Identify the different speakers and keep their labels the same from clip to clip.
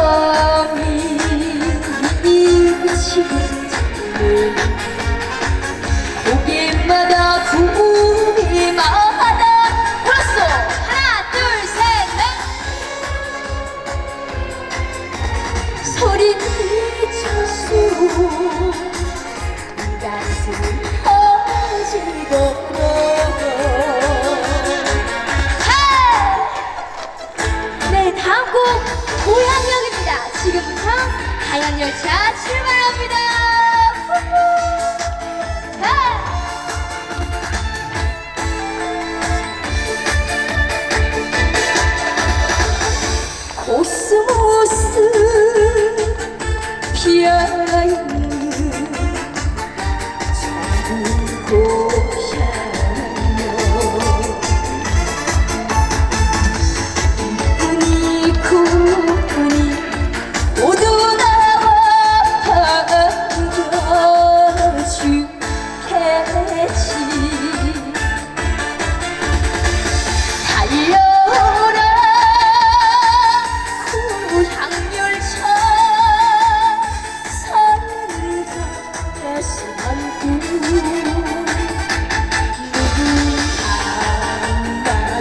Speaker 1: 왕검이 지는 고개마다 구비마다 불었어. 하나 둘셋넷. 소리쳤소. 가슴 하얀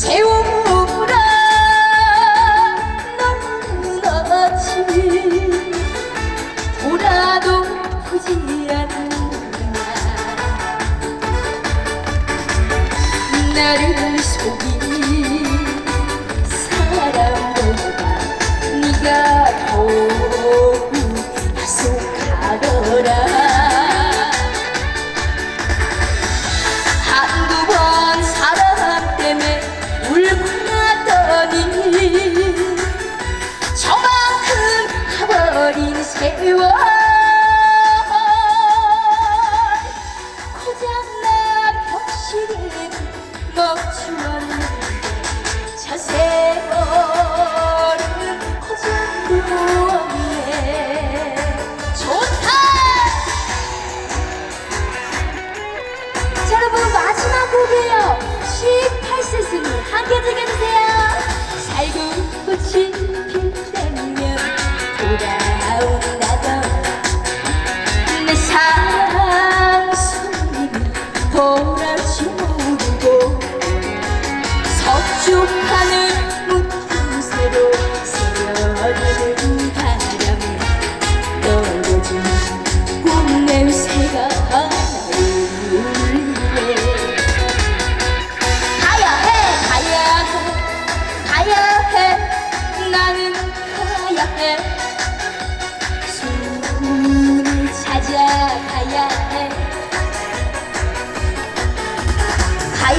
Speaker 1: 세워라 너무나지 돌아도 보지 않는다. 나를 속인 꺾지만 자 세월은 커진 구원에 좋다! 여러분 마지막 곡이에요 18세승이 함께 즐겨주세요. 살구 꽃이 필 때면 돌아.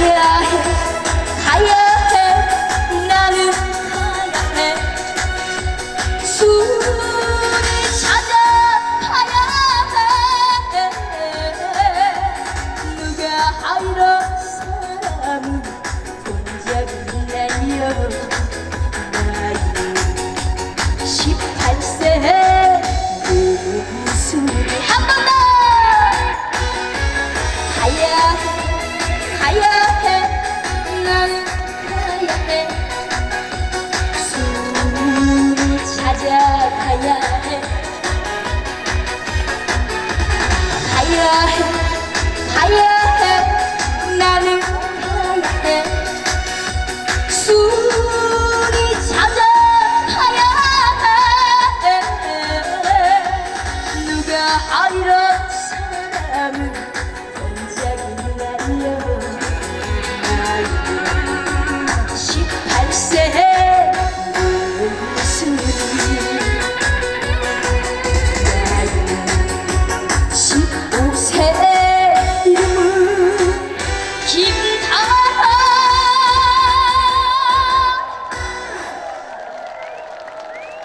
Speaker 1: Yeah. 따라